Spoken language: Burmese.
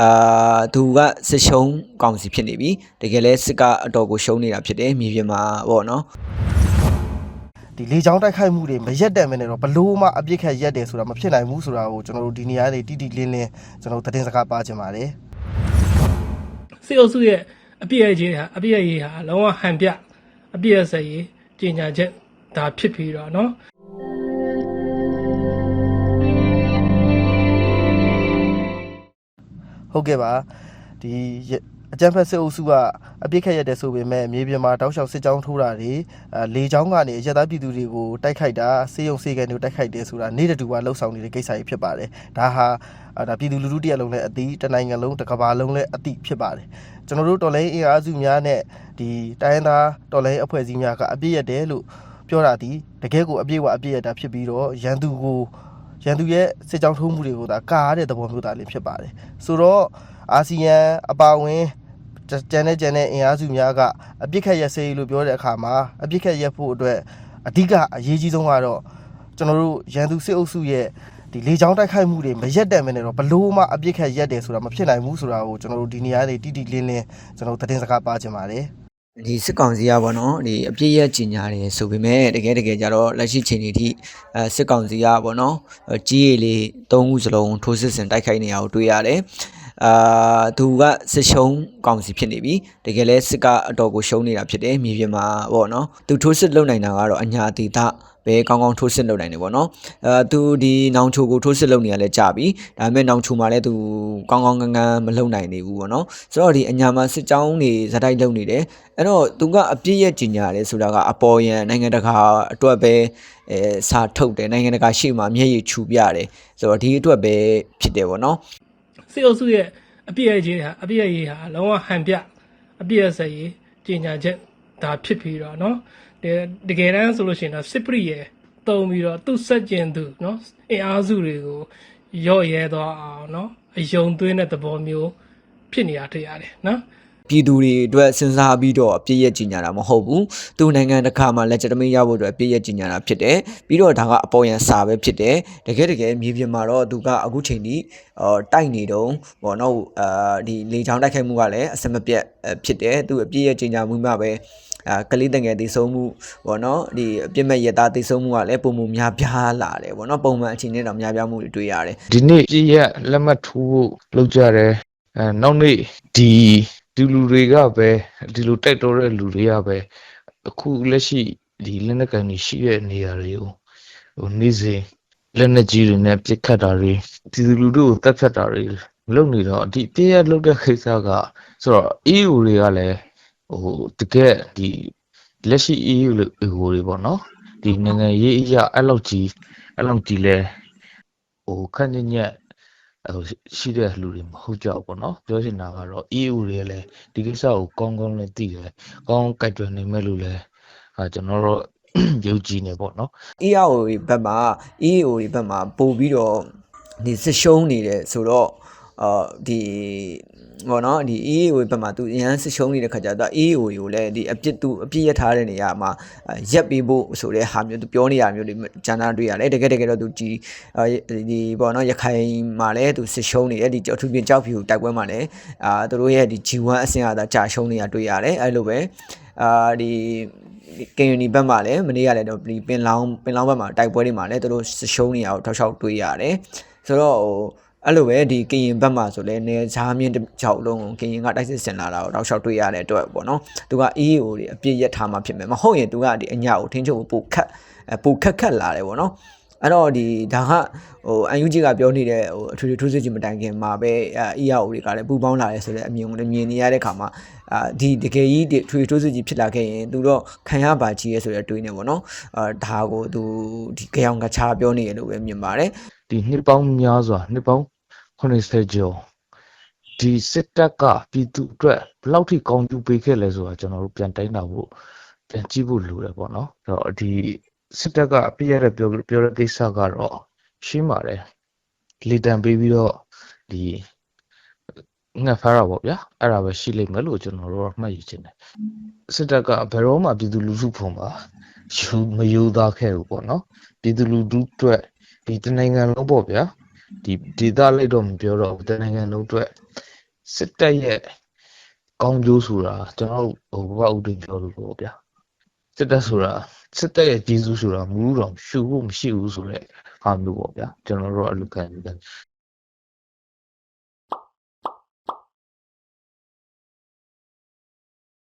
အာသူကစစ်ရှုံးကောင်စီဖြစ်နေပြီတကယ်လဲစစ်ကအတော်ကိုရှုံးနေတာဖြစ်တယ်မြေပြင်မှာပေါ့နော်ဒီလေချောင်းတိုက်ခိုက်မှုတွေမရက်တဲ့မနဲ့တော့ဘလို့မှအပြစ်ခတ်ရက်တယ်ဆိုတာမဖြစ်နိုင်ဘူးဆိုတာကိုကျွန်တော်တို့ဒီနေရာနေတိတိလင်းလင်းကျွန်တော်တို့သတင်းစကားပါချင်ပါတယ်စစ်အုပ်စုရဲ့အပြည့်အရေးဟာအပြည့်အရေးဟာလုံးဝဟန်ပြအပြည့်အစရေးကြီးညာချက်ဒါဖြစ်ပြီးတော့เဟုတ်ကဲ့ပါဒီရအကြံဖက်စစ်အုပ်စုကအပြစ်ခတ်ရက်တယ်ဆိုပေမဲ့မြေပြင်မှာတောက်လျှောက်စစ်ကြောင်းထိုးတာတွေအဲလေချောင်းကနေအရက်သားပြည်သူတွေကိုတိုက်ခိုက်တာစေယုံစေကန်တွေကိုတိုက်ခိုက်တယ်ဆိုတာနေ့တူကလှုပ်ဆောင်နေတဲ့ကိစ္စကြီးဖြစ်ပါတယ်ဒါဟာအာဒါပြည်သူလူထုတရက်လုံးလည်းအတိတနိုင်ငံလုံးတစ်ကမ္ဘာလုံးလည်းအတိဖြစ်ပါတယ်ကျွန်တော်တို့တော်လိုင်းအင်အားစုများနဲ့ဒီတိုင်းရင်းသားတော်လိုင်းအဖွဲ့အစည်းများကအပြစ်ရက်တယ်လို့ပြောတာဒီတကယ်ကိုအပြည့်အဝအပြည့်ရက်တာဖြစ်ပြီးတော့ရန်သူကို ရန်သူရဲ့စစ်ကြောင်းထိုးမှုတွေကိုဒါကာရတဲ့သဘောမျိုးသားလေးဖြစ်ပါတယ်ဆိုတော့အာဆီယံအပါအဝင်ကျန်တဲ့ကျန်တဲ့အင်အားစုများကအပြစ်ခတ်ရက်စေးလို့ပြောတဲ့အခါမှာအပြစ်ခတ်ရက်ဖို့အတွက်အဓိကအရေးကြီးဆုံးကတော့ကျွန်တော်တို့ရန်သူစစ်အုပ်စုရဲ့ဒီလေချောင်းတိုက်ခိုက်မှုတွေမရက်တဲ့မနဲ့တော့ဘလို့မှအပြစ်ခတ်ရက်တယ်ဆိုတာမဖြစ်နိုင်ဘူးဆိုတာကိုကျွန်တော်တို့ဒီနေရာနေတိတိလင်းလင်းကျွန်တော်တို့သတင်းစကားပါချင်ပါတယ် ဒီစစ်ကောင်စီကပေါ့နော်ဒီအပြည့်ရဲ့ကြီးညာတယ်ဆိုပေမဲ့တကယ်တကယ်ကြတော့လက်ရှိချိန်တွေထိအဲစစ်ကောင်စီကပေါ့နော်အဲကြီးရည်လေး၃ခုစလုံးထိုးစစ်ဆင်တိုက်ခိုက်နေရအောင်တွေ့ရတယ်အာသူကစစ်ရှုံးကောင်စီဖြစ်နေပြီတကယ်လဲစစ်ကအတော်ကိုရှုံးနေတာဖြစ်တယ်မြေပြင်မှာပေါ့နော်သူထိုးစစ်လုပ်နိုင်တာကတော့အညာအတိတ ပဲကောင်းကောင်းထိုးစစ်လုပ်နိုင်တယ်ပေါ့နော်အဲသူဒီနောင်ချိုကိုထိုးစစ်လုပ်နေရလဲကြာပြီဒါပေမဲ့နောင်ချိုမှာလည်းသူကောင်းကောင်းကန်းကန်းမလုပ်နိုင်သေးဘူးပေါ့နော်ဆိုတော့ဒီအညာမှာစစ်ကြောင်းတွေဇာတိုက်လုပ်နေတယ်အဲ့တော့သူကအပြည့်ရဲ့ကြီးညာတယ်ဆိုတာကအပေါ်ရန်နိုင်ငံတကာအတွက်ပဲအဲစာထုတ်တယ်နိုင်ငံတကာရှေ့မှာမျက်ရည်ချူပြတယ်ဆိုတော့ဒီအတွက်ပဲဖြစ်တယ်ပေါ့နော်စစ်အုပ်စုရဲ့အပြည့်ရဲ့ကြီးဟာအပြည့်ရဲ့ကြီးဟာလုံးဝဟန်ပြအပြည့်ရဲ့ဆက်ကြီးကြီးညာချက်ဒါဖြစ်ပြီးတော့နော် တတကယ်တမ်းဆိုလို့ရှိရင်တော့စစ်ပရိရဲ့တုံပြီးတော့သူ့ဆက်ကျင်သူเนาะအင်အားစုတွေကိုရော့ရဲသွားအောင်เนาะအယုံသွင်းတဲ့သဘောမျိုးဖြစ်နေတာတွေ့ရတယ်เนาะ ပြည်သူတွေအတွက်စဉ်းစားပြီးတော့အပြည့်ရဲ့ကြီးညာတာမဟုတ်ဘူးသူနိုင်ငံတကာမှာ legitimate ရဖို့အတွက်အပြည့်ရဲ့ကြီးညာတာဖြစ်တယ်ပြီးတော့ဒါကအပေါ်ယံစာပဲဖြစ်တယ်တကယ်တကယ်မြေပြင်မှာတော့သူကအခုချိန်ထိအော်တိုက်နေတော့ဘောနော်အာဒီလေချောင်းတိုက်ခိုက်မှုကလည်းအစမပြတ်အဲဖြစ်တယ်သူအပြည့်ရဲ့ကြီးညာမှုမှပဲ အာကလေးတငယ်တည်ဆုံးမှုဘောနော်ဒီအပြစ်မဲ့ရသားတည်ဆုံးမှုကလည်းပုံမှုများပြားလာတယ်ဘောနော်ပုံမှန်အချိန်နဲ့တော့များပြားမှုတွေတွေ့ရတယ်ဒီနေ့ပြည့်ရက်လက်မှတ်ထိုးဖို့လုပ်ကြတယ်အဲနောက်နေ့ဒီဒီလူတွေကပဲဒီလိုတိုက်တော်တဲ့လူတွေကပဲအခုလက်ရှိဒီလက်နက်ကန်ကြီးရှိတဲ့နေရာတွေကိုဟိုနေ့စဉ်လက်နက်ကြီးတွေနဲ့ပစ်ခတ်တာတွေဒီလူတို့ကိုတပ်ဖြတ်တာတွေလုပ်နေတော့ဒီပြည့်ရက်လုပ်တဲ့ခိစ္စကဆိုတော့ EU တွေကလည်း ဟိုတကယ်ဒီလက်ရှိ EU လို့တွေပေါ့နော်ဒီနိုင်ငံရေးအရာအဲ့လောက်ကြီးအဲ့လောက်ကြီးလဲဟိုခန့်ညက်ညက်ဟိုရှိတဲ့လူတွေမဟုတ်ကြဘူးပေါ့နော်ပြောချင်တာကတော့ EU တွေလည်းဒီကိစ္စကိုကောင်းကောင်းလည်းသိတယ်ကောင်းကောင်းကြိုက်တွယ်နိုင်မဲ့လို့လည်းဟာကျွန်တော်တို့ယုံကြည်နေပေါ့နော် EAO တွေဘက်မှာ EAO တွေဘက်မှာပို့ပြီးတော့ဒီစစ်ရှုံးနေတယ်ဆိုတော့ အာဒီဘောနော်ဒီ EAO တွေဘက်မှာသူအရန်စစ်ရှုံးနေတဲ့ခါကျတော့ EAO တွေကိုလည်းဒီအပြစ်သူအပြစ်ရထားတဲ့နေရာမှာအာရက်ပြီးဖို့ဆိုတဲ့ဟာမျိုးသူပြောနေရမျိုးတွေဂျန်နာတွေ့ရတယ်တကယ်တကယ်တော့သူဒီအာဒီဘောနော်ရခိုင်မှာလည်းသူစစ်ရှုံးနေတယ်ဒီအထူးပြင်ကြောက်ဖြူတိုက်ပွဲမှာလည်းအာသူတို့ရဲ့ဒီ G1 အဆင့်အသာကြာရှုံးနေတာတွေ့ရတယ်အဲ့လိုပဲအာဒီကင်ယူနီဘက်မှာလည်းမနေ့ကလည်းတော့ဒီပင်လောင်းပင်လောင်းဘက်မှာတိုက်ပွဲတွေမှာလည်းသူတို့ရှုံးနေရအောင်ထောက်လျှောက်တွေးရတယ်ဆိုတော့ဟို အဲ့လိုပဲဒီကရင်ဘက်မှာဆိုလဲနေချားမြင့်တစ်ချောက်လုံးကိုကရင်ကတိုက်စစ်ဆင်လာတာကိုထောက်လျှောက်တွေးရတဲ့အတွက်ပေါ့နော်သူက EAO တွေအပြည့်ရက်ထားမှဖြစ်မယ်မဟုတ်ရင်သူကဒီအညာကိုထင်းချုပ်ဖို့ပိုခက်အပိုခက်ခက်လာတယ်ပေါ့နော်အဲ့တော့ဒီဒါကဟို UNG ကပြောနေတဲ့ဟိုအထူးထူးစစ်ချင်းမတိုင်ခင်မှာပဲအဲ EAO တွေကလည်းပူပေါင်းလာတယ်ဆိုတဲ့အမြင်ကိုလည်းမြင်နေရတဲ့ခါမှာအာဒီတကယ်ကြီးဒီထွေထိုးစစ်ကြီးဖြစ်လာခဲ့ရင်သူတော့ခံရပါကြီးရဲဆိုတဲ့တွေးနေပေါ့နော်အာဒါကိုသူဒီကြောင်ကချာပြောနေရလို့ပဲမြင်ပါတယ်ဒီနှစ်ပေါင်းများစွာနှစ်ပေါင်း 80ကျော်ဒီစစ်တပ်ကပြည်သူအတွက်ဘယ်လောက်ထိကောင်းကျိုးပေးခဲ့လဲဆိုတာကျွန်တော်တို့ပြန်တိုင်းတာဖို့ပြန်ကြည့်ဖို့လိုတယ်ပေါ့နော်အဲ့တော့ဒီစစ်တပ်ကအပြည့်ရတဲ့ပြောပြောတဲ့ကိစ္စကတော့ရှင်းပါတယ်လေတံပေးပြီးတော့ဒီငှက်ဖားတာပေါ့ဗျာအဲ့ဒါပဲရှိလိမ့်မယ်လို့ကျွန်တော်တို့ကမှတ်ယူချင်တယ်စစ်တပ်ကဘယ်တော့မှပြည်သူလူထုဖုံပါယူမယူသားခဲ့ဘူးပေါ့နော်ပြည်သူလူထုအတွက်ဒီတနိုင်ငံလုံးပေါ့ဗျာ ဒီဒေသလိုက်တော့မပြောတော့ဘူးတနိုင်ငံလုံးအတွက်စစ်တပ်ရဲ့ကောင်းကျိုးဆိုတာကျွန်တော်တို့ဟိုဘဝဥဒိပြောလို့ပေါ့ဗျာစစ်တပ်ဆိုတာစစ်တပ်ရဲ့ကြီးစုဆိုတာမူးတော်ရှူဖို့မရှိဘူးဆိုတော့ဟာမျိုးပေါ့ဗျာကျွန်တော်တို့ကအဲ့လိုခံယူတယ်